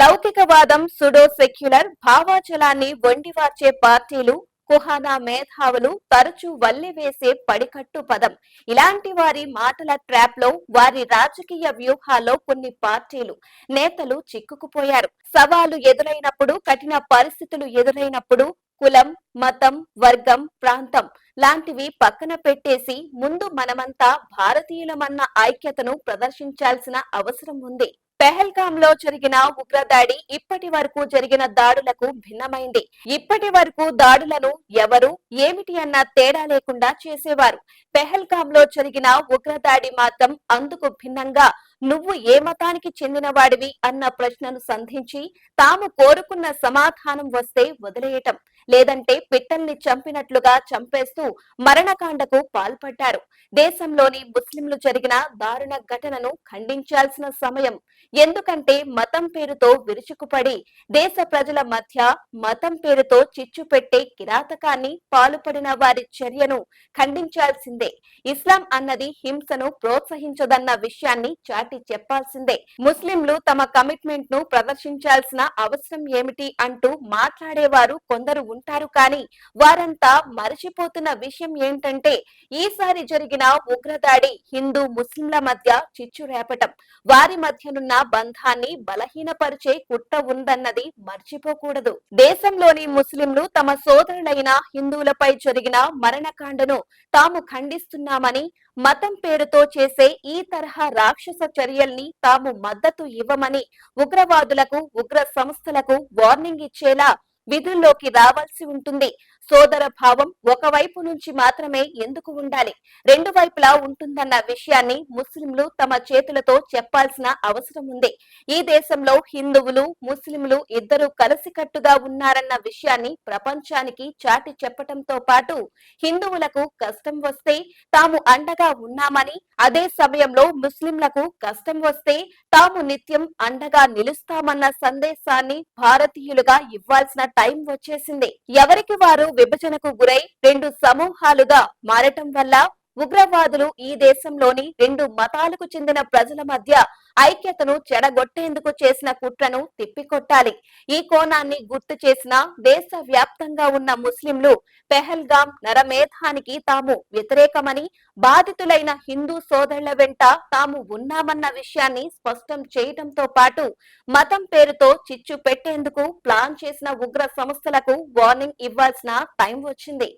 లౌకికవాదం sudo secular భావాచలాన్ని వండివార్చే పార్టీలు కుహానా మేధావులు తరచూ వల్లివేసే పడికట్టు పదం. ఇలాంటి వారి మాటల ట్రాప్లో వారి రాజకీయ వ్యూహాల్లో కొన్ని పార్టీలు నేతలు చిక్కుకుపోయారు. సవాలు ఎదురైనప్పుడు కఠిన పరిస్థితులు ఎదురైనప్పుడు కులం మతం వర్గం ప్రాంతం లాంటివి పక్కన పెట్టేసి ముందు మనమంతా భారతీయులమన్న ఐక్యతను ప్రదర్శించాల్సిన అవసరం ఉంది. పెహల్గామ్లో జరిగిన ఉగ్రదాడి ఇప్పటి వరకు జరిగిన దాడులకు భిన్నమైంది. ఇప్పటి వరకు దాడులను ఎవరు ఏమిటి అన్న తేడా లేకుండా చేసేవారు. పెహల్గామ్లో జరిగిన ఉగ్రదాడి మాత్రం అందుకు భిన్నంగా నువ్వు ఏ మతానికి చెందిన వాడివి అన్న ప్రశ్నను సంధించి తాము కోరుకున్న సమాధానం వస్తే వదిలేయటం. లేదంటే పిట్టల్ని చంపినట్లుగా చంపేస్తూ మరణకాండకు పాల్పడ్డారు. దేశంలోని ముస్లింలు జరిగిన దారుణ ఘటనను ఖండించాల్సిన సమయం. ఎందుకంటే మతం పేరుతో విరుచుకుపడి దేశ ప్రజల మధ్య మతం పేరుతో చిచ్చు పెట్టే కిరాతకాన్ని పాల్పడిన వారి చర్యను ఖండించాల్సిందే. ఇస్లాం అన్నది హింసను ప్రోత్సహించదన్న విషయాన్ని చాటి చెప్పాల్సిందే. ముస్లింలు తమ కమిట్మెంట్ను ప్రదర్శించాల్సిన అవసరం ఏమిటి అంటూ మాట్లాడేవారు కొందరు ఉంటారు కానీ వారంతా మరచిపోతున్న విషయం ఏంటంటే ఈసారి జరిగిన ఉగ్రదాడి హిందూ ముస్లింల మధ్య చిచ్చు రేపటం. వారి మధ్యనున్న బంధాన్ని బలహీనపరిచే కుట్ర ఉందన్నది మర్చిపోకూడదు. దేశంలోని ముస్లింలు తమ సోదరులైన హిందువులపై జరిగిన మరణకాండను తాము ఖండిస్తున్నామని మతం పేరుతో చేసే ఈ తరహా రాక్షస చర్యల్ని తాము మద్దతు ఇవ్వమని ఉగ్రవాదులకు ఉగ్ర సంస్థలకు వార్నింగ్ ఇచ్చేలా విధుల్లోకి రావాల్సి ఉంటుంది. సోదర భావం ఒకవైపు నుంచి మాత్రమే ఎందుకు ఉండాలి? రెండు వైపులా ఉంటుందన్న విషయాన్ని ముస్లింలు తమ చేతులతో చెప్పాల్సిన అవసరం ఉంది. ఈ దేశంలో హిందువులు ముస్లింలు ఇద్దరు కలిసికట్టుగా ఉన్నారన్న విషయాన్ని ప్రపంచానికి చాటి చెప్పటంతో పాటు హిందువులకు కష్టం వస్తే తాము అండగా ఉన్నామని అదే సమయంలో ముస్లింలకు కష్టం వస్తే తాము నిత్యం అండగా నిలుస్తామన్న సందేశాన్ని భారతీయులుగా ఇవ్వాల్సిన టైం వచ్చేసింది. ఎవరికి వారు విభజనకు గురై రెండు సమూహాలుగా మారటం వల్ల ఉగ్రవాదులు ఈ దేశంలోని రెండు మతాలకు చెందిన ప్రజల మధ్య ఐక్యతను చెడగొట్టేందుకు చేసిన కుట్రను తిప్పికొట్టాలి. ఈ కోణాన్ని గుర్తు చేసిన దేశ వ్యాప్తంగా ఉన్న ముస్లింలు పెహల్గాం నరమేధానికి తాము వ్యతిరేకమని బాధితులైన హిందూ సోదరుల వెంట తాము ఉన్నామన్న విషయాన్ని స్పష్టం చేయటంతో పాటు మతం పేరుతో చిచ్చు పెట్టేందుకు ప్లాన్ చేసిన ఉగ్ర సంస్థలకు వార్నింగ్ ఇవ్వాల్సిన టైం వచ్చింది.